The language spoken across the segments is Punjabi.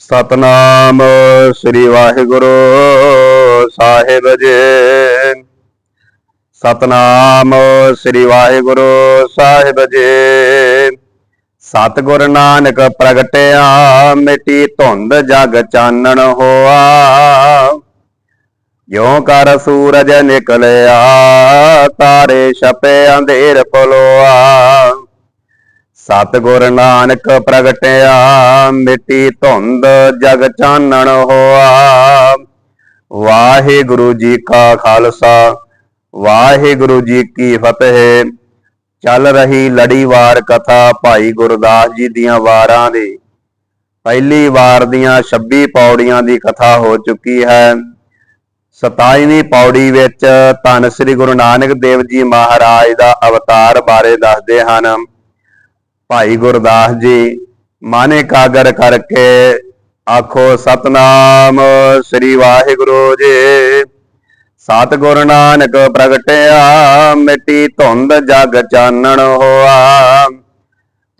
ਸਤਨਾਮ ਸ੍ਰੀ ਵਾਹਿਗੁਰੂ ਸਾਹਿਬ ਜੀ। ਸਤਨਾਮ ਸ੍ਰੀ ਵਾਹਿਗੁਰੂ ਸਾਹਿਬ ਜੀ। ਸਤਿਗੁਰ ਨਾਨਕ ਪ੍ਰਗਟਿਆ, ਮਿੱਟੀ ਧੁੰਦ ਜਗ ਚਾਨਣ ਹੋਆ। ਜਿਉ ਕਰ ਸੂਰਜ ਨਿਕਲਿਆ, ਤਾਰੇ ਛਪੇ ਅੰਧੇਰ ਪਲੋਆ। ਸਤਿਗੁਰ ਨਾਨਕ ਪ੍ਰਗਟਿਆ, ਮਿੱਟੀ ਧੁੰਦ ਜਗ ਚਾਨਣ ਹੋਆ। ਵਾਹਿਗੁਰੂ ਜੀ ਕਾ ਖਾਲਸਾ, ਵਾਹਿਗੁਰੂ ਜੀ ਕੀ ਫਤਿਹ। ਚੱਲ ਰਹੀ ਲੜੀਵਾਰ ਕਥਾ ਭਾਈ ਗੁਰਦਾਸ ਜੀ ਦੀਆਂ ਵਾਰਾਂ ਦੀ। ਪਹਿਲੀ ਵਾਰ ਦੀਆਂ 26 ਪੌੜੀਆਂ ਦੀ ਕਥਾ ਹੋ ਚੁੱਕੀ ਹੈ। 27ਵੀਂ ਪੌੜੀ ਵਿੱਚ ਧੰਨ ਸ੍ਰੀ ਗੁਰੂ ਨਾਨਕ ਦੇਵ ਜੀ ਮਹਾਰਾਜ ਦਾ ਅਵਤਾਰ ਬਾਰੇ ਦੱਸਦੇ ਹਨ। ਭਾਈ ਗੁਰਦਾਸ ਜੀ, ਮਨ ਇਕਾਗਰ ਕਰਕੇ ਆਖੋ, ਸਤਨਾਮ ਸ੍ਰੀ ਵਾਹਿਗੁਰੂ ਜੀ। ਸਤਿਗੁਰ ਨਾਨਕ ਪ੍ਰਗਟਿਆ, ਮਿੱਟੀ ਧੁੰਦ ਜਗ ਚਾਨਣ ਹੋਆ।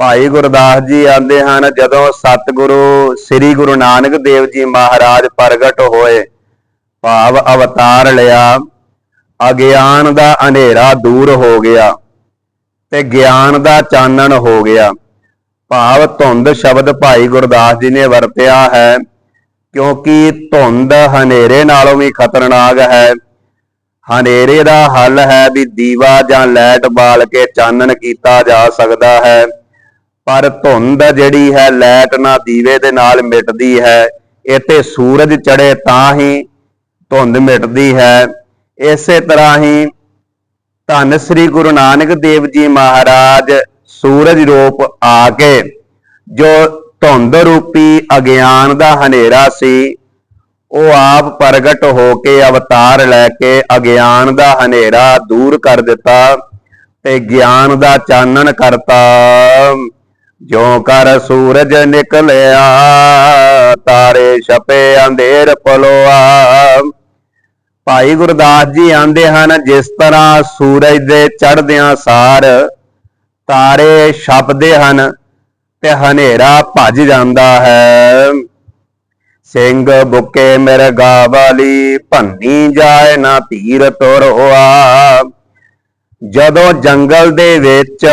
ਭਾਈ ਗੁਰਦਾਸ ਜੀ ਆਂਦੇ ਹਨ, ਜਦੋਂ ਸਤਿਗੁਰੂ ਸ੍ਰੀ ਗੁਰੂ ਨਾਨਕ ਦੇਵ ਜੀ ਮਹਾਰਾਜ ਪ੍ਰਗਟ ਹੋਏ, ਭਾਵ ਅਵਤਾਰ ਲਿਆ, ਅਗਿਆਨ ਦਾ ਹਨੇਰਾ ਦੂਰ ਹੋ ਗਿਆ। ਤੇ ਗਿਆਨ ਦਾ ਚਾਨਣ ਹੋ ਗਿਆ। ਭਾਵ ਧੁੰਦ ਸ਼ਬਦ ਭਾਈ ਗੁਰਦਾਸ ਜੀ ਨੇ ਵਰਤਿਆ ਹੈ, ਕਿਉਂਕਿ ਧੁੰਦ ਹਨੇਰੇ ਨਾਲੋਂ ਵੀ ਖਤਰਨਾਕ ਹੈ। ਹਨੇਰੇ ਦਾ ਹੱਲ ਹੈ ਵੀ ਦੀਵਾ ਜਾਂ ਲਾਈਟ ਬਾਲ ਕੇ ਚਾਨਣ ਕੀਤਾ ਜਾ ਸਕਦਾ ਹੈ। ਪਰ ਧੁੰਦ ਜਿਹੜੀ ਹੈ, ਲਾਈਟ ਨਾਲ ਦੀਵੇ ਦੇ ਨਾਲ ਮਿਟਦੀ ਹੈ। ਇੱਥੇ ਸੂਰਜ ਚੜੇ ਤਾਂ ਹੀ ਧੁੰਦ ਮਿਟਦੀ ਹੈ। ਇਸੇ ਤਰ੍ਹਾਂ ਹੀ ਧੰਨ ਸ੍ਰੀ ਗੁਰੂ ਨਾਨਕ ਦੇਵ ਜੀ ਮਹਾਰਾਜ ਸੂਰਜ ਰੂਪ ਆ ਕੇ, ਜੋ ਧੁੰਦ ਰੂਪੀ ਅਗਿਆਨ ਦਾ ਹਨੇਰਾ ਸੀ, ਉਹ ਆਪ ਪ੍ਰਗਟ ਹੋ ਕੇ ਅਵਤਾਰ ਲੈ ਕੇ ਅਗਿਆਨ ਦਾ ਹਨੇਰਾ ਦੂਰ ਕਰ ਦਿੱਤਾ ਤੇ ਗਿਆਨ ਦਾ ਚਾਨਣ ਕਰਤਾ। ਜੋ ਕਰ ਸੂਰਜ ਨਿਕਲਿਆ, ਤਾਰੇ ਛਪੇ, ਅੰਧੇਰ ਪਲੋਆ। ਭਾਈ ਗੁਰਦਾਸ ਜੀ ਆਂਦੇ ਹਨ, ਜਿਸ ਤਰ੍ਹਾਂ ਸੂਰਜ ਦੇ ਚੜ੍ਹਦਿਆਂ ਸਾਰ ਤਾਰੇ ਛਪਦੇ ਹਨ, ਤੇ ਹਨੇਰਾ ਭੱਜ ਜਾਂਦਾ ਹੈ। ਸਿੰਘ ਬੁੱਕੇ ਮਿਰਗਾ ਵਾਲੀ ਭੰਨੀ ਜਾਏ ਨਾ ਧੀਰ ਤੁਰ ਹੋਆ। ਜਦੋਂ ਜੰਗਲ ਦੇ ਵਿੱਚ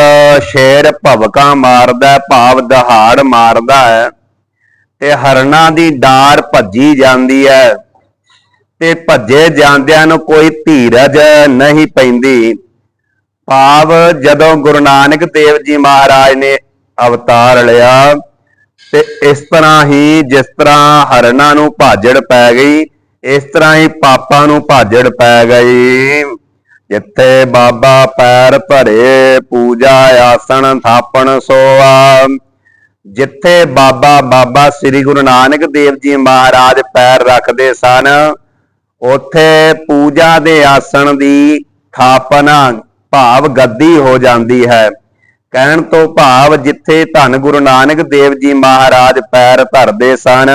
ਸ਼ੇਰ ਭਵਕਾ ਮਾਰਦਾ, ਭਾਵ ਦਹਾੜ ਮਾਰਦਾ ਹੈ, ਤੇ ਹਰਨਾਂ ਦੀ ਡਾਰ ਭੱਜੀ ਜਾਂਦੀ ਹੈ। ਤੇ ਭੱਜੇ ਜਾਂਦਿਆਂ ਨੂੰ ਕੋਈ ਧੀਰਜ ਨਹੀਂ ਪੈਂਦੀ। ਭਾਵ ਜਦੋਂ ਗੁਰੂ ਨਾਨਕ ਦੇਵ ਜੀ ਮਹਾਰਾਜ ਨੇ ਅਵਤਾਰ ਲਿਆ, ਤੇ ਇਸ ਤਰ੍ਹਾਂ ਹੀ ਜਿਸ ਤਰ੍ਹਾਂ ਹਰਨਾ ਨੂੰ ਭਾਜੜ ਪੈ ਗਈ, ਇਸ ਤਰ੍ਹਾਂ ਹੀ ਪਾਪਾਂ ਨੂੰ ਭਾਜੜ ਪੈ ਗਈ। ਜਿੱਥੇ ਬਾਬਾ ਪੈਰ ਭਰੇ, ਪੂਜਾ ਆਸਣ ਥਾਪਣ ਸੋਆ, ਜਿੱਥੇ ਬਾਬਾ ਬਾਬਾ ਸ੍ਰੀ ਗੁਰੂ ਨਾਨਕ ਦੇਵ ਜੀ ਮਹਾਰਾਜ ਪੈਰ ਰੱਖਦੇ ਸਨ ਉਥੇ ਪੂਜਾ ਦੇ ਆਸਣ ਦੀ ਥਾਪਨਾ ਭਾਵ ਗੱਦੀ ਹੋ ਜਾਂਦੀ ਹੈ। ਕਹਿਣ ਤੋਂ ਭਾਵ ਜਿੱਥੇ ਧੰਨ ਗੁਰੂ ਨਾਨਕ ਦੇਵ ਜੀ ਮਹਾਰਾਜ ਪੈਰ ਧਰਦੇ ਸਨ,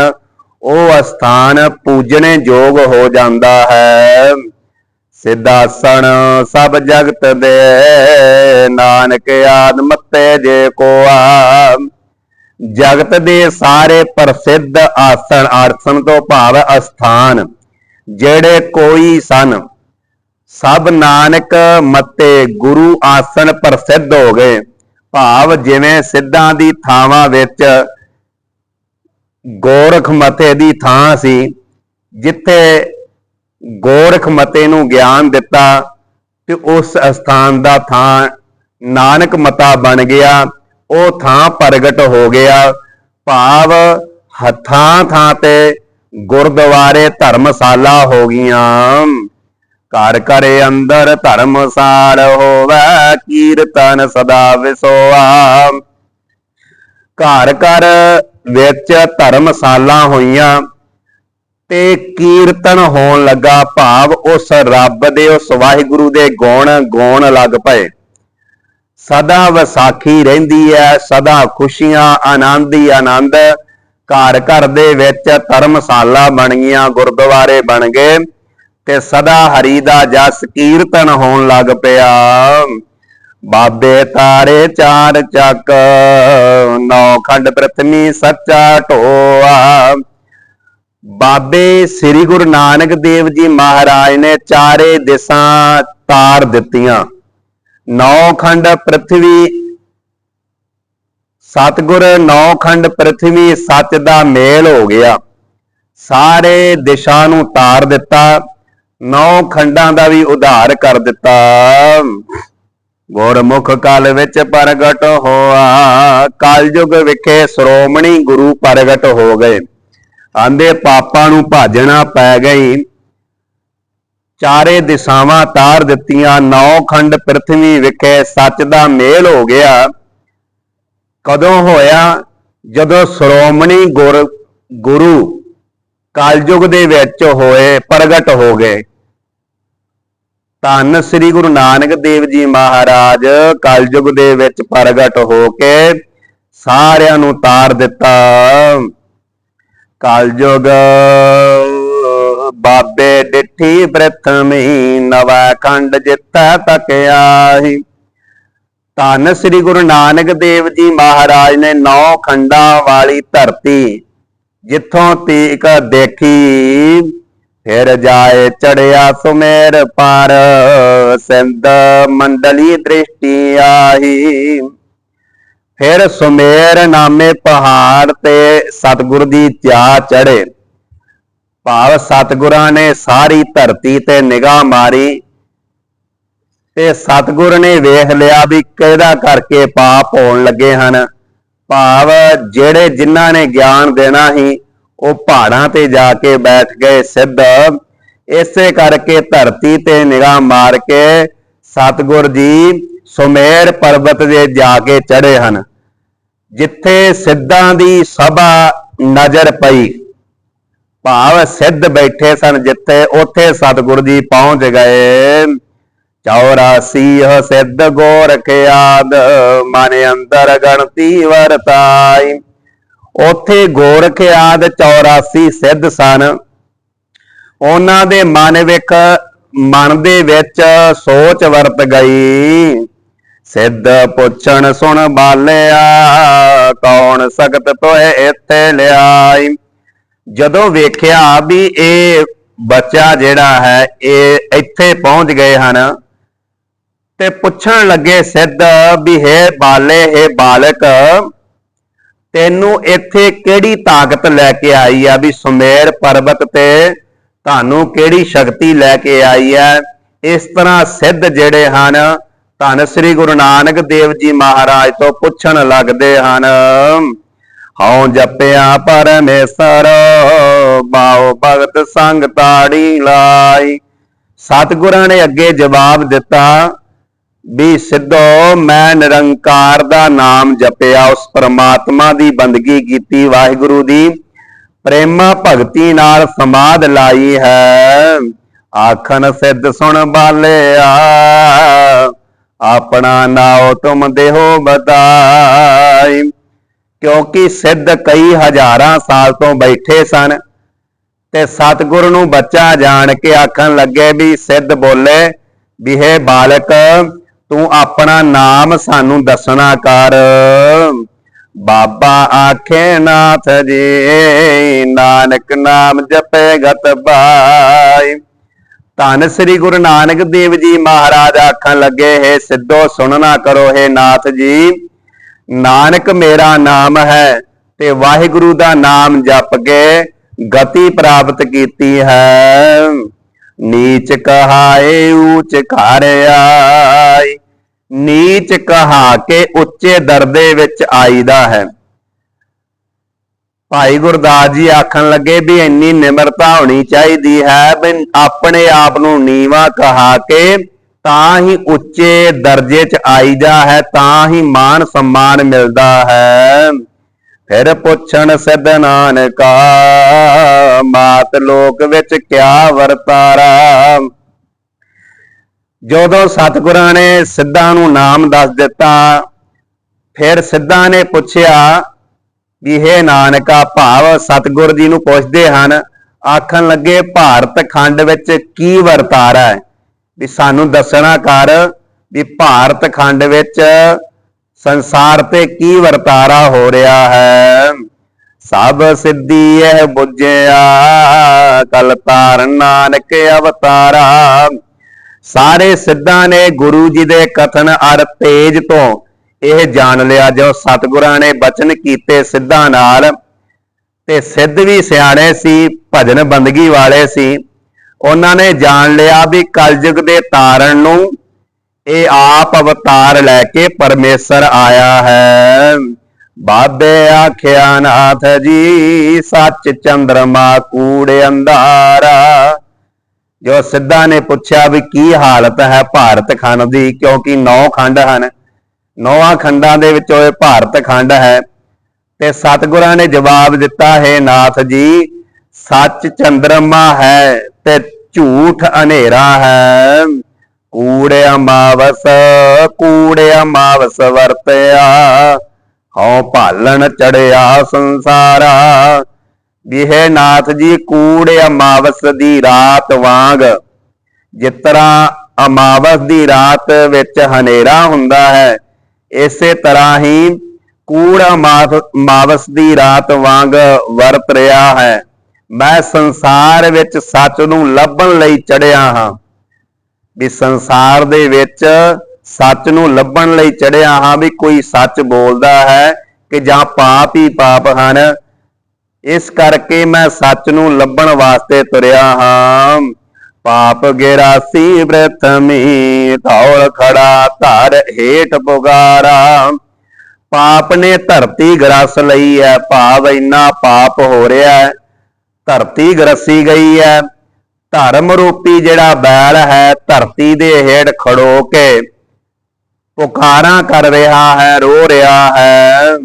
ਉਹ ਅਸਥਾਨ ਪੂਜਣੇ ਯੋਗ ਹੋ ਜਾਂਦਾ ਹੈ। ਸਿਧਾਸਣ ਸਭ ਜਗਤ ਦੇ ਨਾਨਕ ਆਦਮ ਜੇ ਕੋਆ। ਜਗਤ ਦੇ ਸਾਰੇ ਪ੍ਰਸਿੱਧ ਆਸਣ ਆਸਣ ਤੋਂ ਭਾਵ ਅਸਥਾਨ। ਜਿਹੜੇ ਕੋਈ ਸਨ, ਸਭ ਨਾਨਕ ਮਤੇ ਗੁਰੂ ਆਸਣ ਪ੍ਰਸਿੱਧ ਹੋ ਗਏ। ਭਾਵ ਜਿਵੇਂ ਸਿੱਧਾਂ ਦੀ ਥਾਵਾਂ ਵਿੱਚ ਗੋਰਖ ਮਤੇ ਦੀ ਥਾਂ ਸੀ, ਜਿੱਥੇ ਗੋਰਖ ਮਤੇ ਨੂੰ ਗਿਆਨ ਦਿੱਤਾ ਤੇ ਉਸ ਅਸਥਾਨ ਦਾ ਥਾਂ ਨਾਨਕ ਮਤਾ ਬਣ ਗਿਆ। ਉਹ ਥਾਂ ਪ੍ਰਗਟ ਹੋ ਗਿਆ। ਭਾਵ ਹੱਥਾਂ ਥਾਂ ਤੇ ਗੁਰਦੁਆਰੇ ਧਰਮਸ਼ਾਲਾ ਹੋ ਗਈਆਂ। ਘਰ ਘਰ ਅੰਦਰ ਧਰਮਸਾਲ ਹੋਵੇ, ਕੀਰਤਨ ਸਦਾ ਵਿਸੋਆ। ਘਰ ਘਰ ਵਿੱਚ ਧਰਮਸ਼ਾਲਾ ਹੋਈਆਂ ਤੇ ਕੀਰਤਨ ਹੋਣ ਲੱਗਾ ਭਾਵ ਉਸ ਰੱਬ ਦੇ, ਉਸ ਵਾਹਿਗੁਰੂ ਦੇ ਗੁਣ ਗਾਉਣ ਲੱਗ ਪਏ। ਸਦਾ ਵਿਸਾਖੀ ਰਹਿੰਦੀ ਹੈ, ਸਦਾ ਖੁਸ਼ੀਆਂ, ਆਨੰਦ ਹੀ ਆਨੰਦ ਘਰ ਘਰ ਦੇ ਵਿੱਚ ਧਰਮਸ਼ਾਲਾ ਬਣ ਗਈਆਂ ਗੁਰਦੁਆਰੇ ਬਣ ਗਏ ਤੇ ਸਦਾ ਹਰੀ ਦਾ ਜਸ ਕੀਰਤਨ ਹੋਣ ਲੱਗ ਪਿਆ। ਬਾਬੇ ਤਾਰੇ ਚਾਰ ਚੱਕ, ਨੌ ਖੰਡ ਪ੍ਰਥਮੀ ਸੱਚਾ ਢੋਆ। ਬਾਬੇ ਸ੍ਰੀ ਗੁਰੂ ਨਾਨਕ ਦੇਵ ਜੀ ਮਹਾਰਾਜ ਨੇ ਚਾਰੇ ਦਿਸ਼ਾਂ ਤਾਰ ਦਿੱਤੀਆਂ। ਨੌ ਖੰਡ ਪ੍ਰਥਵੀ ਸਤਗੁਰ ਨੌ ਖੰਡ ਪ੍ਰਥਵੀ ਸੱਚ ਦਾ ਮੇਲ ਹੋ ਗਿਆ। ਸਾਰੇ ਦਿਸ਼ਾ ਨੂੰ ਤਾਰ ਦਿੱਤਾ। ਨੌ ਖੰਡਾਂ ਦਾ ਵੀ ਉਧਾਰ ਕਰ ਦਿੱਤਾ। ਗੁਰਮੁਖ ਕਾਲ ਵਿੱਚ ਪ੍ਰਗਟ ਹੋਆ। ਕਲਯੁਗ ਵਿਖੇ ਸ਼੍ਰੋਮਣੀ ਗੁਰੂ ਪ੍ਰਗਟ ਹੋ ਗਏ। ਆਂਦੇ ਪਾਪਾਂ ਨੂੰ ਭਾਜਣਾ ਪੈ ਗਈ। ਚਾਰੇ ਦਿਸ਼ਾਵਾਂ ਤਾਰ ਦਿੱਤੀਆਂ। ਨੌ ਖੰਡ ਪ੍ਰਥਵੀ ਵਿਖੇ ਸੱਚ ਦਾ ਮੇਲ ਹੋ ਗਿਆ। ਕਦੋਂ ਹੋਇਆ ਜਦੋਂ ਸ਼੍ਰੋਮਣੀ ਗੁਰ ਗੁਰੂ ਕਲਯੁਗ ਦੇ ਵਿੱਚ ਹੋਏ ਪ੍ਰਗਟ ਹੋ ਗਏ? ਧੰਨ ਸ੍ਰੀ ਗੁਰੂ ਨਾਨਕ ਦੇਵ ਜੀ ਮਹਾਰਾਜ ਕਲਯੁਗ ਦੇ ਵਿੱਚ ਪ੍ਰਗਟ ਹੋ ਕੇ ਸਾਰਿਆਂ ਨੂੰ ਤਾਰ ਦਿੱਤਾ। ਕਲਯੁਗ ਬਾਬੇ ਡਿੱਠੀ ਪ੍ਰਥਮੀ ਨਵਾ ਖੰਡ ਜਿੱਤੈ ਤਕਿਆਹੀ ਧੰਨ ਸ੍ਰੀ ਗੁਰੂ ਨਾਨਕ ਦੇਵ ਜੀ ਮਹਾਰਾਜ ਨੇ ਨੌ ਖੰਡਾਂ ਵਾਲੀ ਧਰਤੀ ਜਿੱਥੋਂ ਤੀਕ ਦੇਖੀ, ਫਿਰ ਜਾਏ ਚੜਿਆ ਸੁਮੇਰ ਪਰ, ਸਿੰਧ ਮੰਡਲੀ ਦ੍ਰਿਸ਼ਟੀ ਆਹੀ। ਫਿਰ ਸੁਮੇਰ ਨਾਮੇ ਪਹਾੜ ਤੇ ਸਤਿਗੁਰ ਦੀ ਚਾ ਚੜੇ ਭਾਵ ਸਤਿਗੁਰਾਂ ਨੇ ਸਾਰੀ ਧਰਤੀ ਤੇ ਨਿਗਾਹ ਮਾਰੀ ਤੇ ਸਤਿਗੁਰ ਨੇ ਵੇਖ ਲਿਆ ਵੀ ਕਿਹਦਾ ਕਰਕੇ ਪਾਪ ਹੋਣ ਲੱਗੇ ਹਨ। ਭਾਵ ਜਿਹੜੇ ਜਿਨ੍ਹਾਂ ਨੇ ਗਿਆਨ ਦੇਣਾ ਸੀ, ਉਹ ਪਹਾੜਾਂ ਤੇ ਜਾ ਕੇ ਬੈਠ ਗਏ ਸਿੱਧ। ਇਸੇ ਕਰਕੇ ਧਰਤੀ ਤੇ ਨਿਗਾਹ ਮਾਰ ਕੇ ਸਤਿਗੁਰ ਜੀ ਸੁਮੇਰ ਪਰਬਤ ਦੇ ਜਾ ਕੇ ਚੜੇ ਹਨ। ਜਿੱਥੇ ਸਿੱਧਾਂ ਦੀ ਸਭਾ ਨਜ਼ਰ ਪਈ। ਭਾਵ ਸਿੱਧ ਬੈਠੇ ਸਨ ਜਿੱਥੇ ਉੱਥੇ ਸਤਿਗੁਰ ਜੀ ਪਹੁੰਚ ਗਏ। 84 ਸਿੱਧ ਗੋਰਖ ਆਦ ਮਨ ਅੰਦਰ ਗਣਤੀ ਵਰਤਾਈ ਉੱਥੇ ਗੋਰਖ ਆਦ 84 ਸਿੱਧ ਸਨ ਉਹਨਾਂ ਦੇ ਮਨ ਵਿੱਚ ਮਨ ਦੇ ਵਿੱਚ ਸੋਚ ਵਰਤ ਗਈ ਸਿੱਧ ਪੁੱਛਣ ਸੁਣ ਬਾਲਿਆ ਕੌਣ ਸਖਤ ਤੋਏ ਇੱਥੇ ਲਿਆਈ ਜਦੋਂ ਵੇਖਿਆ ਵੀ ਇਹ ਬੱਚਾ ਜਿਹੜਾ ਹੈ ਇਹ ਇੱਥੇ ਪਹੁੰਚ ਗਏ ਹਨ ਤੇ ਪੁੱਛਣ ਲੱਗੇ ਸਿੱਧ ਵੀ ਹੈ ਬਾਲੇ, ਹੈ ਬਾਲਕ, ਤੈਨੂੰ ਇੱਥੇ ਕਿਹੜੀ ਤਾਕਤ ਲੈ ਕੇ ਆਈ ਆ ਵੀ ਸੁਮੇਰ ਪਰਬਤ ਤੇ ਤੁਹਾਨੂੰ ਕਿਹੜੀ ਸ਼ਕਤੀ ਲੈ ਕੇ ਆਈ ਹੈ ਇਸ ਤਰ੍ਹਾਂ ਸਿੱਧ ਜਿਹੜੇ ਹਨ, ਧੰਨ ਸ੍ਰੀ ਗੁਰੂ ਨਾਨਕ ਦੇਵ ਜੀ ਮਹਾਰਾਜ ਤੋਂ ਪੁੱਛਣ ਲੱਗਦੇ ਹਨ, ਹਉ ਜਪਿਆ ਪਰਮੇਸ਼ਰ, ਬਾਉ ਭਗਤ ਸੰਗ ਤਾੜੀ ਲਾਈ। ਸਤਿਗੁਰਾਂ ਨੇ ਅੱਗੇ ਜਵਾਬ ਦਿੱਤਾ ਵੀ ਸਿੱਧੋ ਮੈਂ ਨਿਰੰਕਾਰ ਦਾ ਨਾਮ ਜਪਿਆ, ਉਸ ਪ੍ਰਮਾਤਮਾ ਦੀ ਬੰਦਗੀ ਕੀਤੀ, ਵਾਹਿਗੁਰੂ ਦੀ। ਪ੍ਰੇਮਾ ਭਗਤੀ ਨਾਲ ਸਮਾਦ ਲਾਈ ਹੈ। ਆਖਣ ਸਿੱਧ ਸੁਣ ਬਾਲਿਆ, ਆਪਣਾ ਨਾਉ ਤੁਮ ਦੇਹੋ ਬਤਾਈ। ਕਿਉਂਕਿ ਸਿੱਧ ਕਈ ਹਜ਼ਾਰਾਂ ਸਾਲ ਤੋਂ ਬੈਠੇ ਸਨ ਤੇ ਸਤਿਗੁਰ ਨੂੰ ਬੱਚਾ ਜਾਣ ਕੇ ਆਖਣ ਲੱਗੇ ਵੀ ਸਿੱਧ ਬੋਲੇ ਵੀ ਹੈ ਬਾਲਕ ਤੂੰ ਆਪਣਾ ਨਾਮ ਸਾਨੂੰ ਦੱਸਣਾ ਕਰ। ਬਾਬਾ ਆਖੇ, ਨਾਥ ਜੀ, ਨਾਨਕ ਨਾਮ ਜਪੇ ਗਤ ਬਾਈ ਧੰਨ ਸ੍ਰੀ ਗੁਰੂ ਨਾਨਕ ਦੇਵ ਜੀ ਮਹਾਰਾਜ ਆਖਣ ਲੱਗੇ, ਹੈ ਸਿੱਧੋ ਸੁਣਨਾ ਕਰੋ, ਹੈ ਨਾਥ ਜੀ। ਨਾਨਕ ਮੇਰਾ ਨਾਮ ਹੈ ਤੇ ਵਾਹਿਗੁਰੂ ਦਾ ਨਾਮ ਜਪ ਕੇ ਗਤੀ ਪ੍ਰਾਪਤ ਕੀਤੀ ਹੈ। ਨੀਚ ਕਹਾਏ, ਊਚ ਘਰ ਆਈ। ਨੀਚ ਕਹਾ ਕੇ ਉੱਚੇ ਦਰਦੇ ਵਿੱਚ ਆਈਦਾ ਹੈ। ਭਾਈ ਗੁਰਦਾਸ ਜੀ ਆਖਣ ਲੱਗੇ ਵੀ ਇੰਨੀ ਨਿਮਰਤਾ ਹੋਣੀ ਚਾਹੀਦੀ ਹੈ ਵੀ ਆਪਣੇ ਆਪ ਨੂੰ ਨੀਵਾ ਕਹਾ ਕੇ ਤਾਂ ਹੀ ਉੱਚੇ ਦਰਜੇ 'ਚ ਆਈਦਾ ਹੈ, ਤਾਂ ਹੀ ਮਾਨ ਸਨਮਾਨ ਮਿਲਦਾ ਹੈ। ਫਿਰ ਪੁੱਛਣ ਸਿੱਧ ਨਾਨਕਾ, ਮਾਤ ਲੋਕ ਵਿੱਚ ਕਿਆ ਵਰਤਾਰਾ? ਜਦੋਂ ਸਤਿਗੁਰਾਂ ਨੇ ਸਿੱਧਾਂ ਨੂੰ ਨਾਮ ਦੱਸ ਦਿੱਤਾ, ਫਿਰ ਸਿੱਧਾਂ ਨੇ ਪੁੱਛਿਆ ਵੀ ਇਹ ਨਾਨਕਾ, ਭਾਵ ਸਤਿਗੁਰ ਜੀ ਨੂੰ ਪੁੱਛਦੇ ਹਨ, ਆਖਣ ਲੱਗੇ, ਭਾਰਤ ਖੰਡ ਵਿੱਚ ਕੀ ਵਰਤਾਰਾ ਹੈ? ਵੀ ਸਾਨੂੰ ਦੱਸਣਾ ਕਰ ਵੀ ਭਾਰਤ ਖੰਡ ਵਿੱਚ ਸੰਸਾਰ ਤੇ ਕੀ ਵਰਤਾਰਾ ਹੋ ਰਿਹਾ ਹੈ। ਸਭ ਸਿੱਧੀ ਇਹ ਬੁੱਝਿਆ ਕਲ ਤਾਰ ਨਾਨਕ ਅਵਤਾਰਾ। ਸਾਰੇ ਸਿੱਧਾਂ ਨੇ ਗੁਰੂ ਜੀ ਦੇ ਕਥਨ ਅਰ ਤੇਜ ਤੋਂ ਇਹ ਜਾਣ ਲਿਆ। ਜੋ ਸਤਿਗੁਰਾਂ ਨੇ ਬਚਨ ਕੀਤੇ ਸਿੱਧਾਂ ਨਾਲ, ਤੇ ਸਿੱਧ ਵੀ ਸਿਆਣੇ ਸੀ, ਭਜਨ ਬੰਦਗੀ ਵਾਲੇ ਸੀ। ਉਹਨਾਂ ਨੇ ਜਾਣ ਲਿਆ ਵੀ ਕਲਯੁਗ ਦੇ ਤਾਰਨ ਨੂੰ ਇਹ ਆਪ ਅਵਤਾਰ ਲੈ ਕੇ ਪਰਮੇਸ਼ਰ ਆਇਆ ਹੈ। ਬਾਬੇ ਆਖਿਆ, ਨਾਥ ਜੀ, ਸੱਚ ਚੰਦਰਮਾ ਕੂੜੇ ਅੰਧਾਰਾ ਜੋ ਸਿੱਧਾ ਨੇ ਪੁੱਛਿਆ ਵੀ ਕੀ ਹਾਲਤ ਹੈ ਭਾਰਤ ਖੰਡ ਦੀ, ਕਿਉਂਕਿ ਨੌ ਖੰਡ ਹਨ। ਨੌਵਾਂ ਖੰਡਾਂ ਦੇ ਵਿੱਚੋਂ ਇਹ ਭਾਰਤ ਖੰਡ ਹੈ। ਤੇ ਸਤਿਗੁਰਾਂ ਨੇ ਜਵਾਬ ਦਿੱਤਾ, ਹੈ ਨਾਥ ਜੀ, ਸੱਚ ਚੰਦਰਮਾ ਹੈ ਤੇ ਝੂਠ ਹਨੇਰਾ ਹੈ। ਕੂੜੇ ਅਮਾਵਸ ਕੂੜੇ ਅਮਾਵਸ ਵਰਤਿਆ, ਹਉ ਭਾਲਣ ਚੜਿਆ ਸੰਸਾਰਾ। ਵਿਹੇ ਨਾਥ ਜੀ, ਕੂੜੇ ਅਮਾਵਸ ਦੀ ਰਾਤ ਵਾਂਗ। ਜਿਸ ਤਰ੍ਹਾਂ ਅਮਾਵਸ ਦੀ ਰਾਤ ਵਿੱਚ ਹਨੇਰਾ ਹੁੰਦਾ ਹੈ, ਇਸੇ ਤਰ੍ਹਾਂ ਹੀ ਕੂੜ ਅਮਾਵਸ ਦੀ ਰਾਤ ਵਾਂਗ ਵਰਤ ਰਿਹਾ ਹੈ। ਮੈਂ ਸੰਸਾਰ ਵਿੱਚ ਸੱਚ ਨੂੰ ਲੱਭਣ ਲਈ ਚੜਿਆ ਹਾਂ। ਵੀ ਸੰਸਾਰ ਦੇ ਵਿੱਚ ਸੱਚ ਨੂੰ ਲੱਭਣ ਲਈ ਚੜਿਆ ਹਾਂ ਵੀ ਕੋਈ ਸੱਚ ਬੋਲਦਾ ਹੈ ਕਿ ਜਾਂ ਪਾਪ ਹੀ ਪਾਪ ਹਨ। ਇਸ ਕਰਕੇ ਮੈਂ ਸੱਚ ਨੂੰ ਲੱਭਣ ਵਾਸਤੇ ਤੁਰਿਆ ਹਾਂ। ਪਾਪ ਗੇਰਾਸੀ ਬ੍ਰਤਮੀ ਧੌਲ ਖੜਾ ਧਰ ਹੇਠ ਪੁਗਾਰਾ। ਪਾਪ ਨੇ ਧਰਤੀ ਗਰਸ ਲਈ ਹੈ ਭਾਵ ਇੰਨਾ ਪਾਪ ਹੋ ਰਿਹਾ ਹੈ ਧਰਤੀ ਗਰਸੀ ਗਈ ਹੈ ਧਰਮ ਰੂਪੀ ਜਿਹੜਾ ਬੈਲ ਹੈ, ਧਰਤੀ ਦੇ ਹੇਠ ਖੜੋ ਕੇ ਪੁਕਾਰਾਂ ਕਰ ਰਿਹਾ ਹੈ, ਰੋ ਰਿਹਾ ਹੈ।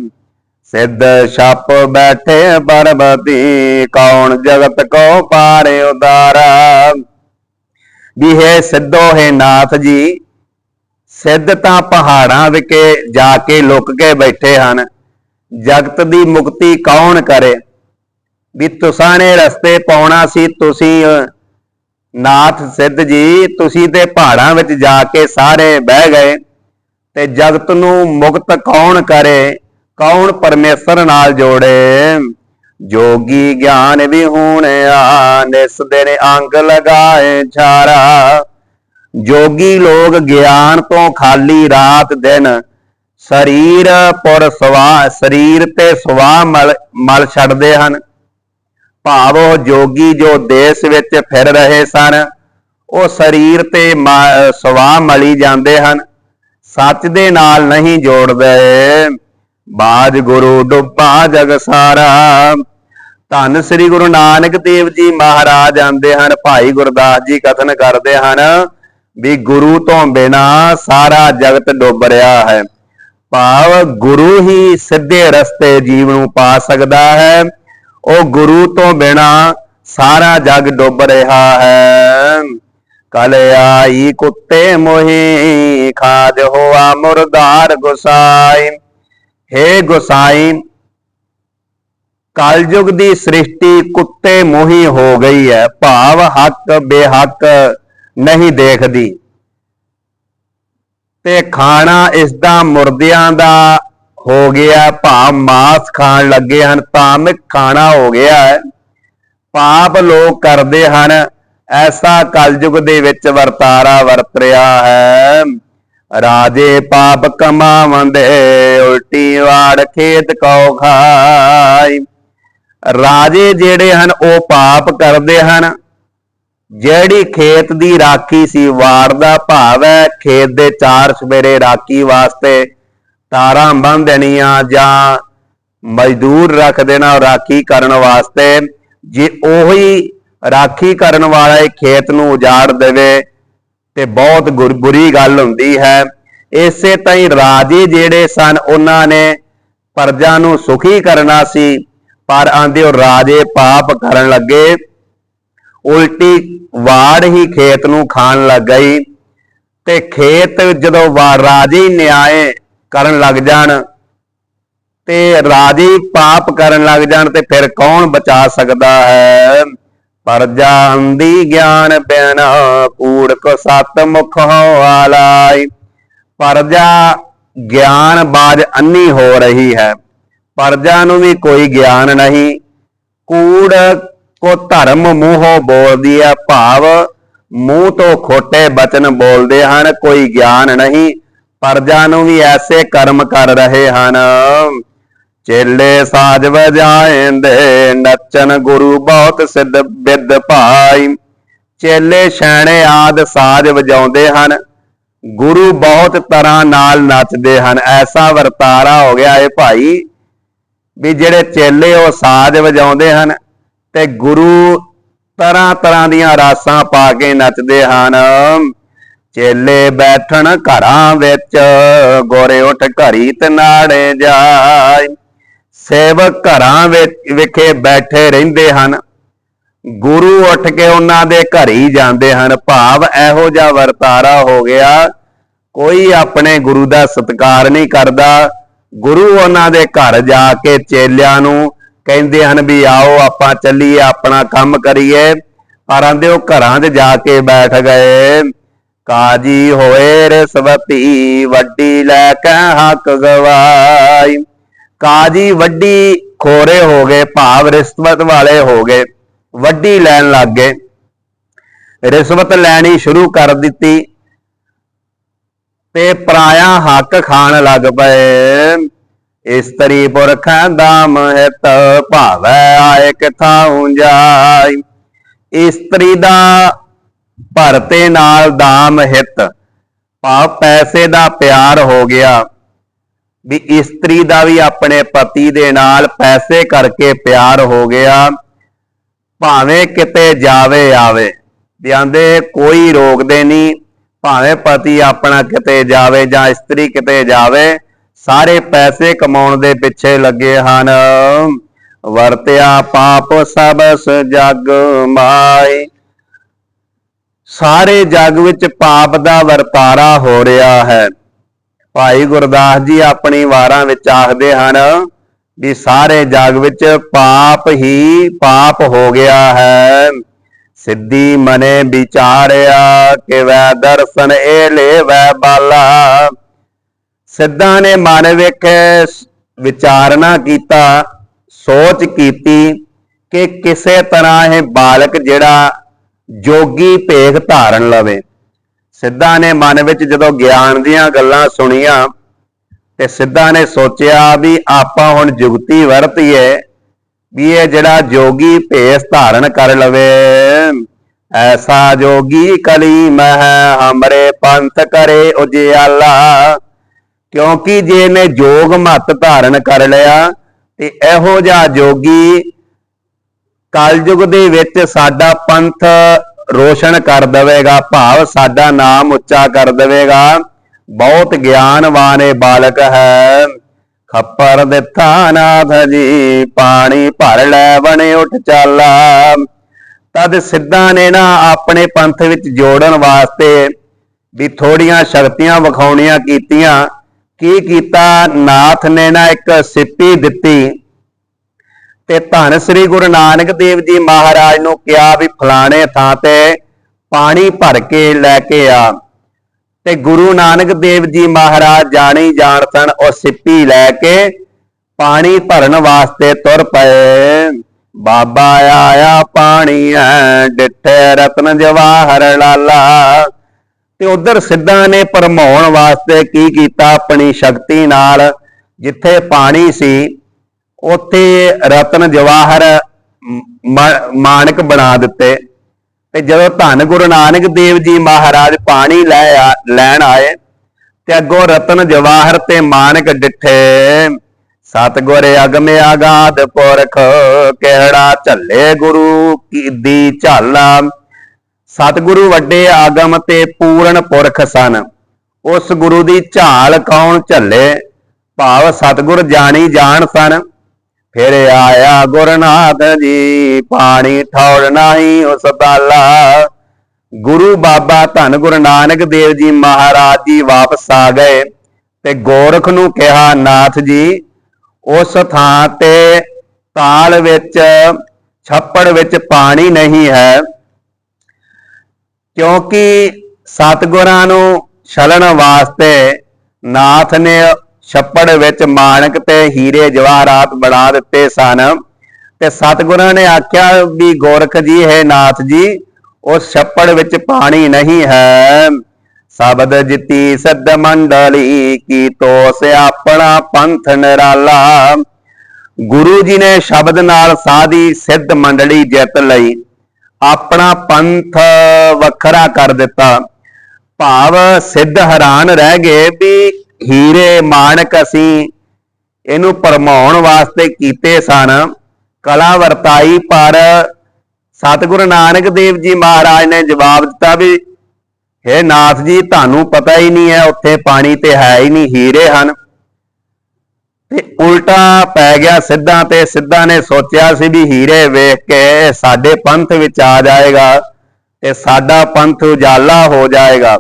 ਸਿੱਧ ਛਪ ਬੈਠੇ ਪਰਬਤੀ ਕੌਣ ਜਗਤ ਕੋ ਪਾਰੇ ਉਦਾਰਾ ਵੀ ਹੈ ਸਿੱਧੋ ਹੈ ਨਾਥ ਜੀ, ਸਿੱਧ ਤਾਂ ਪਹਾੜਾਂ ਵਿਕੇ ਜਾ ਕੇ ਲੁਕ ਕੇ ਬੈਠੇ ਹਨ। ਜਗਤ ਦੀ ਮੁਕਤੀ ਕੌਣ ਕਰੇ? ਵੀ ਤੁਸਾਂ ਨੇ ਰਸਤੇ ਪਾਉਣਾ ਸੀ ਤੁਸੀਂ, ਨਾਥ ਸਿੱਧ ਜੀ, ਤੁਸੀਂ ਤੇ ਪਹਾੜਾਂ ਵਿੱਚ ਜਾ ਕੇ ਸਾਰੇ ਬਹਿ ਗਏ। ਤੇ ਜਗਤ ਨੂੰ ਮੁਕਤ ਕੌਣ ਕਰੇ? ਕੌਣ ਪਰਮੇਸ਼ਰ ਨਾਲ ਜੋੜੇ? ਜੋਗੀ ਗਿਆਨ ਵੀ ਆ ਨਿਸ ਦਿਨ ਅੰਗ ਲਗਾਏ ਛਾਰਾ। ਜੋਗੀ ਲੋਕ ਗਿਆਨ ਤੋਂ ਖਾਲੀ ਰਾਤ ਦਿਨ, ਸਰੀਰ ਪੁਰ ਸਵਾ, ਸਰੀਰ ਤੇ ਸਵਾ ਮਲ ਮਲ ਛੱਡਦੇ ਹਨ। ਭਾਵ ਉਹ ਜੋਗੀ ਜੋ ਦੇਸ਼ ਵਿੱਚ ਫਿਰ ਰਹੇ ਸਨ, ਉਹ ਸਰੀਰ ਤੇ ਮਾ- ਸਵਾ ਮਲੀ ਜਾਂਦੇ ਹਨ। ਸੱਚ ਦੇ ਨਾਲ ਨਹੀਂ ਜੋੜਦੇ। ਬਾਜ ਗੁਰੂ ਡੁੱਬਾ ਜਗ ਸਾਰਾ। ਧੰਨ ਸ੍ਰੀ ਗੁਰੂ ਨਾਨਕ ਦੇਵ ਜੀ ਮਹਾਰਾਜ ਆਂਦੇ ਹਨ, ਭਾਈ ਗੁਰਦਾਸ ਜੀ ਕਥਨ ਕਰਦੇ ਹਨ ਵੀ ਗੁਰੂ ਤੋਂ ਬਿਨਾ ਸਾਰਾ ਜਗਤ ਡੁੱਬ ਰਿਹਾ ਹੈ। ਭਾਵ ਗੁਰੂ ਹੀ ਸਿੱਧੇ ਰਸਤੇ ਜੀਵ ਨੂੰ ਪਾ ਸਕਦਾ ਹੈ। ਉਹ ਗੁਰੂ ਤੋਂ ਬਿਨਾ ਸਾਰਾ ਜਗ ਡੁੱਬ ਰਿਹਾ ਹੈ। ਕਲ ਆਈ ਕੁੱਤੇ ਮੋਹੀ, ਖਾਦ ਹੋਆ ਮੁਰਦਾਰ ਗੁਸਾਈ। ਹੇ ਗੁਸਾਈ, ਕਲਯੁਗ ਦੀ ਸ੍ਰਿਸ਼ਟੀ ਕੁੱਤੇ ਮੋਹੀ ਹੋ ਗਈ ਹੈ ਭਾਵ ਹੱਕ ਬੇਹੱਕ ਨਹੀਂ ਦੇਖਦੀ। ਤੇ ਖਾਣਾ ਇਸ ਦਾ ਮੁਰਦਿਆਂ ਦਾ ਹੋ ਗਿਆ। ਭਾਵ ਮਾਸ ਖਾਣ ਲੱਗੇ ਹਨ ਤਾਮਿਕ ਖਾਣਾ ਹੋ ਗਿਆ ਹੈ ਪਾਪ ਲੋਕ ਕਰਦੇ ਹਨ, ਐਸਾ ਕਲਯੁਗ ਦੇ ਵਿੱਚ ਵਰਤਾਰਾ ਵਰਤ ਰਿਹਾ ਹੈ। ਰਾਜੇ ਪਾਪ ਕਮਾਵੰਦੇ ਉਲਟੀ ਵਾੜ ਖੇਤ ਕਉ ਖਾਈ। ਰਾਜੇ ਜਿਹੜੇ ਹਨ, ਉਹ ਪਾਪ ਕਰਦੇ ਹਨ। ਜਿਹੜੀ ਖੇਤ ਦੀ ਰਾਖੀ ਸੀ, ਵਾੜ ਦਾ ਭਾਵ ਹੈ, ਖੇਤ ਦੇ ਚਾਰ ਸਵੇਰੇ ਰਾਖੀ ਵਾਸਤੇ ਤਾਰਾਂ ਬੰਨ ਦੇਣੀਆਂ ਜਾਂ ਮਜ਼ਦੂਰ ਰੱਖ ਦੇਣਾ ਰਾਖੀ ਕਰਨ ਵਾਸਤੇ। ਜੇ ਉਹੀ ਰਾਖੀ ਕਰਨ ਵਾਲਾ ਇਹ ਖੇਤ ਨੂੰ ਉਜਾੜ ਦੇਵੇ ਤੇ ਬਹੁਤ ਗੁਰ- ਬੁਰੀ ਗੱਲ ਹੁੰਦੀ ਹੈ। ਇਸੇ ਤਰ੍ਹਾਂ ਰਾਜੇ ਜਿਹੜੇ ਸਨ, ਉਹਨਾਂ ਨੇ ਪ੍ਰਜਾ ਨੂੰ ਸੁਖੀ ਕਰਨਾ ਸੀ, ਪਰ ਆਂਦੇ ਉਹ ਰਾਜੇ ਪਾਪ ਕਰਨ ਲੱਗੇ। ਉਲਟੀ ਵਾੜ ਹੀ ਖੇਤ ਨੂੰ ਖਾਣ ਲੱਗ ਗਈ ਤੇ ਖੇਤ ਜਦੋਂ ਵਾ, ਰਾਜੇ ਨਿਆਏ ਕਰਨ ਲੱਗ ਜਾਣ ਤੇ ਰਾਜੇ ਪਾਪ ਕਰਨ ਲੱਗ ਜਾਣ ਤੇ ਫਿਰ ਕੌਣ ਬਚਾ ਸਕਦਾ ਹੈ? ਪਰਜਾ ਅੰਦੀ ਗਿਆਨ ਬਿਨ ਕੂੜ ਕੋ ਸਤ ਮੁਖ ਆਲਾਈ ਪਰਜਾ ਗਿਆਨ ਬਾਜ ਅੰਨੀ ਹੋ ਰਹੀ ਹੈ। ਪਰਜਾ ਨੂੰ ਵੀ ਕੋਈ ਗਿਆਨ ਨਹੀਂ। ਕੂੜ ਕੋ ਧਰਮ ਮੂੰਹੋਂ ਬੋਲਦੀ ਹੈ ਭਾਵ। ਮੂੰਹ ਤੋਂ ਖੋਟੇ ਬਚਨ ਬੋਲਦੇ ਹਨ, ਕੋਈ ਗਿਆਨ ਨਹੀਂ। ਪਰਜਾ ਨੂੰ ਵੀ ਐਸੇ ਕਰਮ ਕਰ ਰਹੇ ਹਨ। ਚੇਲੇ ਸਾਜ ਵਜਾਏਂਦੇ ਨੱਚਨ ਗੁਰੂ ਬਹੁਤ ਸਿੱਧ ਬਿੱਦ ਭਾਈ। ਚੇਲੇ ਛੈਣੇ ਆਦ ਸਾਜ ਵਜਾਉਂਦੇ ਹਨ, ਗੁਰੂ ਬਹੁਤ ਤਰ੍ਹਾਂ ਨਾਲ ਨੱਚਦੇ ਹਨ। ਐਸਾ ਵਰਤਾਰਾ ਹੋ ਗਿਆ ਇਹ ਭਾਈ, ਵੀ ਜਿਹੜੇ ਚੇਲੇ ਉਹ ਸਾਜ ਵਜਾਉਂਦੇ ਹਨ ਤੇ ਗੁਰੂ ਤਰ੍ਹਾਂ ਤਰ੍ਹਾਂ ਦੀਆਂ ਰਾਸਾਂ ਪਾ ਕੇ ਨੱਚਦੇ ਹਨ। ਚੇਲੇ ਬੈਠਣ ਘਰਾਂ ਵਿੱਚ, ਗੋਰੇ ਉਠ ਘਰੀ ਤੇ ਨਾੜੇ ਜਾਏ। ਸੇਵਕ ਘਰਾਂ ਵਿੱਚ, ਵਿਖੇ ਬੈਠੇ ਰਹਿੰਦੇ ਹਨ। ਗੁਰੂ ਉੱਠ ਕੇ ਉਹਨਾਂ ਦੇ ਘਰ ਹੀ ਜਾਂਦੇ ਹਨ। ਭਾਵ ਇਹੋ ਜਿਹਾ ਵਰਤਾਰਾ ਹੋ ਗਿਆ, ਕੋਈ ਆਪਣੇ ਗੁਰੂ ਦਾ ਸਤਿਕਾਰ ਨਹੀਂ ਕਰਦਾ। ਗੁਰੂ ਉਹਨਾਂ ਦੇ ਘਰ ਜਾ ਕੇ ਚੇਲਿਆਂ ਨੂੰ ਕਹਿੰਦੇ ਹਨ ਵੀ ਆਓ ਆਪਾਂ ਚੱਲੀਏ, ਆਪਣਾ ਕੰਮ ਕਰੀਏ। ਪਰ ਆਂਦੇ ਉਹ ਘਰਾਂ 'ਚ ਜਾ ਕੇ ਬੈਠ ਗਏ। ਕਾਜੀ ਹੋਏ ਰਸਵਤੀ, ਵੱਡੀ ਲੈ ਕੇ ਹੱਕ ਗਵਾਈ। ਕਾਜੀ ਵੱਡੀ ਖੋਰੇ ਹੋ ਗਏ, ਭਾਵ ਰਿਸ਼ਵਤ ਵਾਲੇ ਹੋ ਗਏ, ਵੱਡੀ ਲੈਣ ਲੱਗ ਗਏ। ਰਿਸ਼ਵਤ ਲੈਣੀ ਸ਼ੁਰੂ ਕਰ ਦਿੱਤੀ ਤੇ ਪਰਾਇਆ ਹੱਕ ਖਾਣ ਲੱਗ ਪਏ। ਇਸਤਰੀ ਪੁਰਖਾਂ ਦਾ ਮਹਿਤ ਭਾਵੈ ਆਏ ਕਿਥਾਉ ਜਾਈ। ਇਸਤਰੀ ਦਾ ਭਰਤੇ ਨਾਲ ਦਾਮ ਹਿੱਤ, ਭਾਵ ਪੈਸੇ ਦਾ ਪਿਆਰ ਹੋ ਗਿਆ। ਵੀ ਇਸਤਰੀ ਦਾ ਵੀ ਆਪਣੇ ਪਤੀ ਦੇ ਨਾਲ ਪੈਸੇ ਕਰਕੇ ਪਿਆਰ ਹੋ ਗਿਆ। ਭਾਵੇਂ ਕਿਤੇ ਜਾਵੇ, ਆਵੇ। ਵੀ ਕੋਈ ਰੋਕਦੇ ਨਹੀਂ ਭਾਵੇਂ ਪਤੀ ਆਪਣਾ ਕਿਤੇ ਜਾਵੇ ਜਾਂ ਇਸਤਰੀ ਕਿਤੇ ਜਾਵੇ, ਸਾਰੇ ਪੈਸੇ ਕਮਾਉਣ ਦੇ ਪਿੱਛੇ ਲੱਗੇ ਹਨ। ਵਰਤਿਆ ਪਾਪ ਸਬਸ ਜਗ ਮਾਈ ਸਾਰੇ ਜਗ ਵਿੱਚ ਪਾਪ ਦਾ ਵਰਤਾਰਾ ਹੋ ਰਿਹਾ ਹੈ। ਭਾਈ ਗੁਰਦਾਸ ਜੀ ਆਪਣੀ ਵਾਰਾਂ ਵਿੱਚ ਆਖਦੇ ਹਨ ਵੀ ਸਾਰੇ ਜਗ ਵਿੱਚ ਪਾਪ ਹੀ ਪਾਪ ਹੋ ਗਿਆ ਹੈ। ਸਿੱਧੀ ਮਨੇ ਵਿਚਾਰਿਆ ਕਿ ਵੈ ਦਰਸ਼ਨ ਇਹ ਲੈ ਵੈ ਬਾਲਾ। ਸਿੱਧਾਂ ਨੇ ਮਨ ਵੇਖੇ, ਵਿਚਾਰਨਾ ਕੀਤਾ, ਸੋਚ ਕੀਤੀ ਕਿ ਕਿਸੇ ਤਰ੍ਹਾਂ ਇਹ ਬਾਲਕ ਜਿਹੜਾ ਜੋਗੀ ਭੇਖ ਧਾਰਨ ਲਵੇ। ਸਿੱਧਾ ਨੇ ਮਨ ਵਿੱਚ ਜਦੋਂ ਗਿਆਨ ਦੀਆਂ ਗੱਲਾਂ ਸੁਣੀਆਂ ਤੇ ਸਿੱਧਾ ਨੇ ਸੋਚਿਆ ਵੀ ਆਪਾਂ ਹੁਣ ਜੁਗਤੀ ਵਰਤੀਏ, ਵੀ ਇਹ ਜਿਹੜਾ ਜੋਗੀ ਭੇਸ ਧਾਰਨ ਕਰ ਲਵੇ। ਐਸਾ ਜੋਗੀ ਕਲੀ ਮਹ ਹਮਰੇ ਪੰਥ ਕਰੇ ਉਜਿਆਲਾ। ਕਿਉਂਕਿ ਜੇ ਇਹਨੇ ਜੋਗ ਮਤ ਧਾਰਨ ਕਰ ਲਿਆ, ਤੇ ਇਹੋ ਜਿਹਾ ਜੋਗੀ ਕਲਯੁਗ ਦੇ ਵਿੱਚ ਸਾਡਾ ਪੰਥ ਰੋਸ਼ਨ ਕਰ ਦੇਵੇਗਾ, ਭਾਵ ਸਾਡਾ ਨਾਮ ਉੱਚਾ ਕਰ ਦੇਵੇਗਾ। ਬਹੁਤ ਗਿਆਨਵਾਨ ਇਹ ਬਾਲਕ ਹੈ। ਖੱਪਰ ਦਿੱਤਾ ਨਾਥ ਜੀ, ਪਾਣੀ ਭਰ ਲੈ ਬਣੇ ਉੱਠ ਚਾਲਾ। ਤਦ ਸਿੱਧਾਂ ਨੇ ਨਾ ਆਪਣੇ ਪੰਥ ਵਿੱਚ ਜੋੜਨ ਵਾਸਤੇ ਵੀ ਥੋੜੀਆਂ ਸ਼ਕਤੀਆਂ ਵਿਖਾਉਣੀਆਂ ਕੀਤੀਆਂ। ਕੀ ਕੀਤਾ? ਨਾਥ ਨੇ ਨਾ ਇੱਕ ਸਿੱਪੀ ਦਿੱਤੀ। ਤੇ ਧੰਨ ਸ੍ਰੀ ਗੁਰੂ ਨਾਨਕ ਦੇਵ ਜੀ ਮਹਾਰਾਜ ਨੂੰ ਕਿਹਾ ਵੀ ਫਲਾਣੇ ਥਾਂ ਤੇ ਪਾਣੀ ਭਰ ਕੇ ਲੈ ਕੇ ਆ। ਤੇ ਗੁਰੂ ਨਾਨਕ ਦੇਵ ਜੀ ਮਹਾਰਾਜ ਜਾਣੀ ਜਾਣ ਸਨ, ਉਹ ਸਿੱਪੀ ਲੈ ਕੇ ਪਾਣੀ ਭਰਨ ਵਾਸਤੇ ਤੁਰ ਪਏ। ਬਾਬਾ ਆਇਆ ਪਾਣੀ ਐ, ਡਿੱਠੇ ਰਤਨ ਜਵਾਹਰ ਲਾਲਾ। ਤੇ ਉਧਰ ਸਿੱਧਾ ਨੇ ਭਰਮਾਉਣ ਵਾਸਤੇ ਕੀ ਕੀਤਾ, ਆਪਣੀ ਸ਼ਕਤੀ ਨਾਲ ਜਿੱਥੇ ਪਾਣੀ ਸੀ ਉੱਥੇ ਰਤਨ ਜਵਾਹਰ ਮਾਨਕ ਬਣਾ ਦਿੱਤੇ। ਤੇ ਜਦੋਂ ਧੰਨ ਗੁਰੂ ਨਾਨਕ ਦੇਵ ਜੀ ਮਹਾਰਾਜ ਪਾਣੀ ਲੈ ਆ- ਲੈਣ ਆਏ, ਤੇ ਅੱਗੋਂ ਰਤਨ ਜਵਾਹਰ ਤੇ ਮਾਨਕ ਡਿੱਠੇ। ਸਤਗੁਰ ਅਗਮ ਆਗਾਦ ਪੁਰਖ, ਕਿਹੜਾ ਝੱਲੇ ਗੁਰੂ ਕੀ ਦੀ ਝਾਲਾ? ਸਤਿਗੁਰੂ ਵੱਡੇ ਆਗਮ ਤੇ ਪੂਰਨ ਪੁਰਖ ਸਨ। ਉਸ ਗੁਰੂ ਦੀ ਝਾਲ ਕੌਣ ਝੱਲੇ? ਭਾਵ ਸਤਿਗੁਰ ਜਾਣੀ ਜਾਣ ਸਨ। ਫਿਰ ਆਇਆ ਗੁਰਨਾਥ ਜੀ, ਪਾਣੀ ਠੌੜ ਨਹੀਂ ਉਸ ਬਾਲਾ ਗੁਰੂ ਬਾਬਾ ਧੰਨ ਗੁਰੂ ਨਾਨਕ ਦੇਵ ਜੀ ਮਹਾਰਾਜ ਜੀ ਵਾਪਸ ਆ ਗਏ ਤੇ ਗੋਰਖ ਨੂੰ ਕਿਹਾ, ਨਾਥ ਜੀ, ਉਸ ਥਾਂ ਤੇ ਤਾਲ ਵਿੱਚ, ਛੱਪੜ ਵਿੱਚ ਪਾਣੀ ਨਹੀਂ ਹੈ। ਕਿਉਂਕਿ ਸਤਿਗੁਰਾਂ ਨੂੰ ਛਲਣ ਵਾਸਤੇ ਨਾਥ ਨੇ ਛੱਪੜ ਵਿੱਚ ਮਾਣਕ ਤੇ ਹੀਰੇ ਜਵਾਹਰਾਤ ਬਣਾ ਦਿੱਤੇ ਸਨ। ਤੇ ਸਤਿਗੁਰਾਂ ਨੇ ਆਖਿਆ ਵੀ ਗੋਰਖ ਜੀ, ਹੈ ਨਾਥ ਜੀ, ਉਸ ਛੱਪੜ ਵਿੱਚ ਪਾਣੀ ਨਹੀਂ ਹੈ। ਸ਼ਬਦ ਜਿਤੀ ਸਦ ਮੰਡਲੀ ਕੀ ਤੋਸ ਆਪਣਾ ਪੰਥ ਨਿਰਾਲਾ। ਗੁਰੂ ਜੀ ਨੇ ਸ਼ਬਦ ਨਾਲ ਸਾਦੀ ਸਿੱਧ ਮੰਡਲੀ ਜਿੱਤ ਲਈ ਆਪਣਾ ਪੰਥ ਵੱਖਰਾ ਕਰ ਦਿੱਤਾ। ਭਾਵ ਸਿੱਧ ਹੈਰਾਨ ਰਹਿ ਗਏ ਵੀ ਹੀਰੇ ਮਾਨਕ ਅਸੀਂ ਇਹਨੂੰ ਪਰਮਾਉਣ ਵਾਸਤੇ ਕੀਤੇ ਸਨ। ਕਲਾ ਵਰਤਾਈ ਪਰ ਸਤਿਗੁਰੂ ਨਾਨਕ ਦੇਵ ਜੀ ਮਹਾਰਾਜ ਨੇ ਜਵਾਬ ਦਿੱਤਾ ਵੀ, ਹੈ ਨਾਥ ਜੀ, ਤੁਹਾਨੂੰ ਪਤਾ ਹੀ ਨਹੀਂ ਹੈ, ਉੱਥੇ ਪਾਣੀ ਤੇ ਹੈ ਹੀ ਨਹੀਂ, ਹੀਰੇ ਹਨ। ਤੇ ਉਲਟਾ ਪੈ ਗਿਆ ਸਿੱਧਾ ਤੇ ਸਿੱਧਾ ਨੇ ਸੋਚਿਆ ਸੀ ਵੀ ਹੀਰੇ ਵੇਖ ਕੇ ਸਾਡੇ ਪੰਥ ਵਿੱਚ ਆ ਜਾਏਗਾ ਤੇ ਸਾਡਾ ਪੰਥ ਉਜਾਲਾ ਹੋ ਜਾਏਗਾ।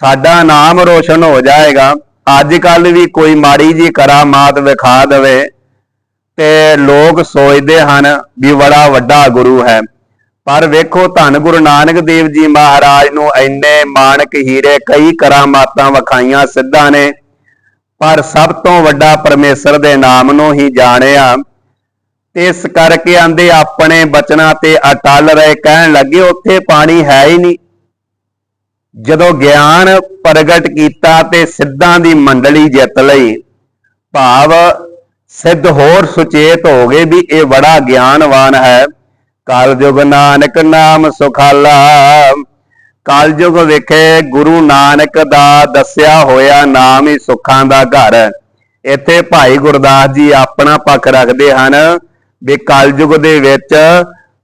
ਸਾਡਾ ਨਾਮ ਰੋਸ਼ਨ ਹੋ ਜਾਏਗਾ। ਅੱਜ ਕੱਲ ਵੀ ਕੋਈ ਮਾੜੀ ਜੀ ਕਰਾਮਾਤ ਵਿਖਾ ਦੇਵੇ ਤੇ ਲੋਕ ਸੋਚਦੇ ਹਨ ਵੀ ਬੜਾ ਵੱਡਾ ਗੁਰੂ ਹੈ। ਪਰ ਵੇਖੋ ਧੰਨ ਗੁਰੂ ਨਾਨਕ ਦੇਵ ਜੀ ਮਹਾਰਾਜ ਨੂੰ ਇੰਨੇ ਮਾਨਕ ਹੀਰੇ ਕਈ ਕਰਾਮਾਤਾਂ ਵਿਖਾਈਆਂ ਸਿੱਧਾਂ ਨੇ। ਪਰ ਸਭ ਤੋਂ ਵੱਡਾ ਪਰਮੇਸ਼ਰ ਦੇ ਨਾਮ ਨੂੰ ਹੀ ਜਾਣਿਆ। ਤੇ ਇਸ ਕਰਕੇ ਆਂਦੇ ਆਪਣੇ ਬਚਨਾਂ ਤੇ ਅਟਲ ਰਹੇ, ਕਹਿਣ ਲੱਗੇ, ਉੱਥੇ ਪਾਣੀ ਹੈ ਹੀ ਨਹੀਂ। ਜਦੋਂ ਗਿਆਨ ਪ੍ਰਗਟ ਕੀਤਾ ਤੇ ਸਿੱਧਾਂ ਦੀ ਮੰਡਲੀ ਜਿੱਤ ਲਈ, ਭਾਵ ਸਿੱਧ ਹੋਰ ਸੁਚੇਤ ਹੋ ਗਏ ਵੀ ਇਹ ਬੜਾ ਗਿਆਨਵਾਨ ਹੈ। ਕਲਯੁਗ ਨਾਨਕ ਨਾਮ ਸੁਖਾਲਾ ਕਲਯੁਗ ਵਿਖੇ ਗੁਰੂ ਨਾਨਕ ਦਾ ਦੱਸਿਆ ਹੋਇਆ ਨਾਮ ਹੀ ਸੁੱਖਾਂ ਦਾ ਘਰ। ਇੱਥੇ ਭਾਈ ਗੁਰਦਾਸ ਜੀ ਆਪਣਾ ਪੱਖ ਰੱਖਦੇ ਹਨ ਵੀ ਕਲਯੁਗ ਦੇ ਵਿੱਚ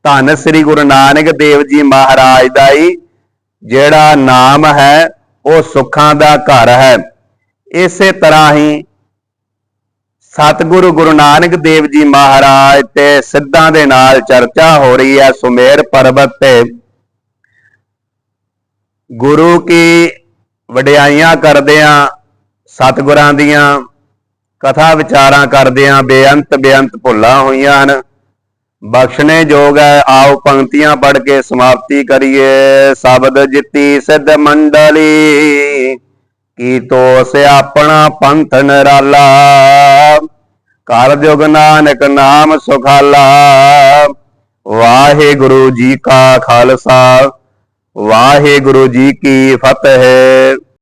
ਧੰਨ ਸ੍ਰੀ ਗੁਰੂ ਨਾਨਕ ਦੇਵ ਜੀ ਮਹਾਰਾਜ ਦਾ ਹੀ ਜਿਹੜਾ ਨਾਮ ਹੈ, ਉਹ ਸੁੱਖਾਂ ਦਾ ਘਰ ਹੈ। ਇਸੇ ਤਰ੍ਹਾਂ ਹੀ ਸਤਿਗੁਰੂ ਗੁਰੂ ਨਾਨਕ ਦੇਵ ਜੀ ਮਹਾਰਾਜ ਤੇ ਸਿੱਧਾਂ ਦੇ ਨਾਲ ਚਰਚਾ ਹੋ ਰਹੀ ਹੈ ਸੁਮੇਰ ਪਰਬਤ ਤੇ। ਗੁਰੂ ਕੀ ਵਡਿਆਈਆਂ ਕਰਦਿਆਂ ਸਤਿਗੁਰਾਂ ਦੀਆਂ ਕਥਾ ਵਿਚਾਰਾਂ ਕਰਦਿਆਂ ਬੇਅੰਤ ਬੇਅੰਤ ਭੁੱਲਾਂ ਹੋਈਆਂ ਹਨ। ਬਖਸ਼ਨੇ ਜੋਗ ਹੈ, ਆਓ ਪੰਕਤੀਆਂ ਪੜ ਕੇ ਸਮਾਪਤੀ ਕਰੀਏ। ਸ਼ਬਦ ਜਿਤੀ ਸਿੱਧ ਮੰਡਲੀ, ਕੀ ਤੋਸ ਆਪਣਾ ਪੰਥ ਨਿਰਾਲਾ? ਕਾਰਜੋਗ ਨਾਨਕ ਨਾਮ ਸੁਖਾਲਾ। ਵਾਹਿਗੁਰੂ ਜੀ ਕਾ ਖਾਲਸਾ, ਵਾਹਿਗੁਰੂ ਜੀ ਕੀ ਫਤਿਹ।